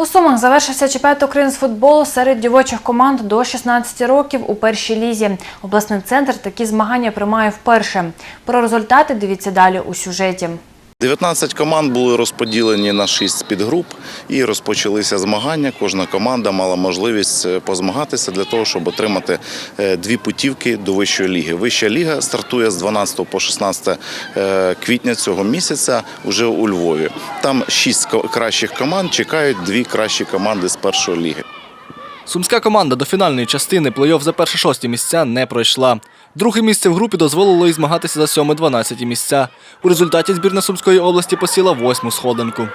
У Сумах завершився чемпіонат України з футболу серед дівочих команд до 16 років у першій лізі. Обласний центр такі змагання приймає вперше. Про результати дивіться далі у сюжеті. 19 команд були розподілені на 6 підгруп і розпочалися змагання. Кожна команда мала можливість е, позмагатися для того, щоб отримати е, дві путівки до вищої ліги. Вища ліга стартує з 12 по 16 е, квітня цього місяця уже у Львові. Там 6 кращих команд чекають дві кращі команди з першої ліги. Сумська команда до фінальної частини плей-офф за перше шості місця не пройшла. Друге місце в групі дозволило їй змагатися за сьоме-12 місця. У результаті збірна Сумської області посіла восьму сходинку.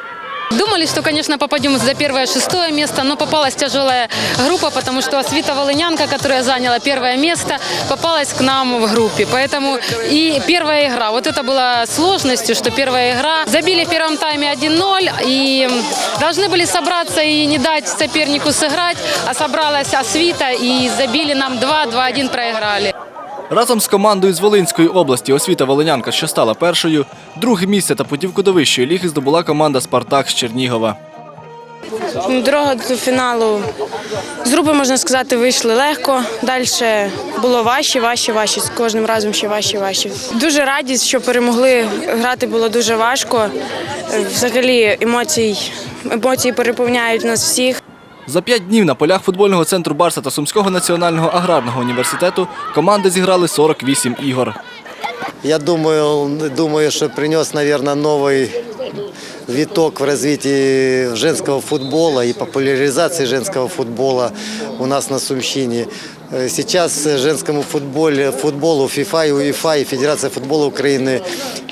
Думали, что, конечно, попадем за первое шестое место, но попалась тяжелая группа, потому что Свита Волынянка, которая заняла первое место, попалась к нам в группе. Поэтому и первая игра, вот это было сложностью, что первая игра. Забили в первом тайме 1-0 и должны были собраться и не дать сопернику сыграть, а собралась Освита и забили нам 2, 2-1 проиграли. Разом з командою з Волинської області освіта Волинянка, що стала першою, друге місце та путівку до вищої ліги здобула команда Спартак з Чернігова. Дорога до фіналу з групи, можна сказати, вийшли легко. Далі було важче, важче, важче. З кожним разом ще важче, важче. Дуже раді, що перемогли. Грати було дуже важко. Взагалі емоцій, емоції переповняють нас всіх. За п'ять днів на полях футбольного центру Барса та Сумського національного аграрного університету команди зіграли 48 ігор. Я думаю, думаю, что принес, наверное, новый виток в развитии женского футбола и популяризации женского футбола у нас на Сумщине. Э, Сейчас женскому футболе, футболу ФИФА и УЕФА и Федерация футбола Украины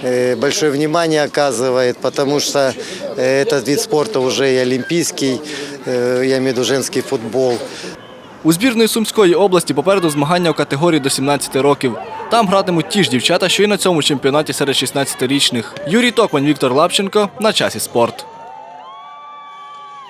э, большое внимание оказывает, потому что э, этот вид спорта уже и олимпийский, э, я имею в виду женский футбол. У збірної Сумської області попереду змагання у категорії до 17 років. Там гратимуть ті ж дівчата, що й на цьому чемпіонаті серед 16-річних. Юрій Токман, Віктор Лапченко на часі спорт.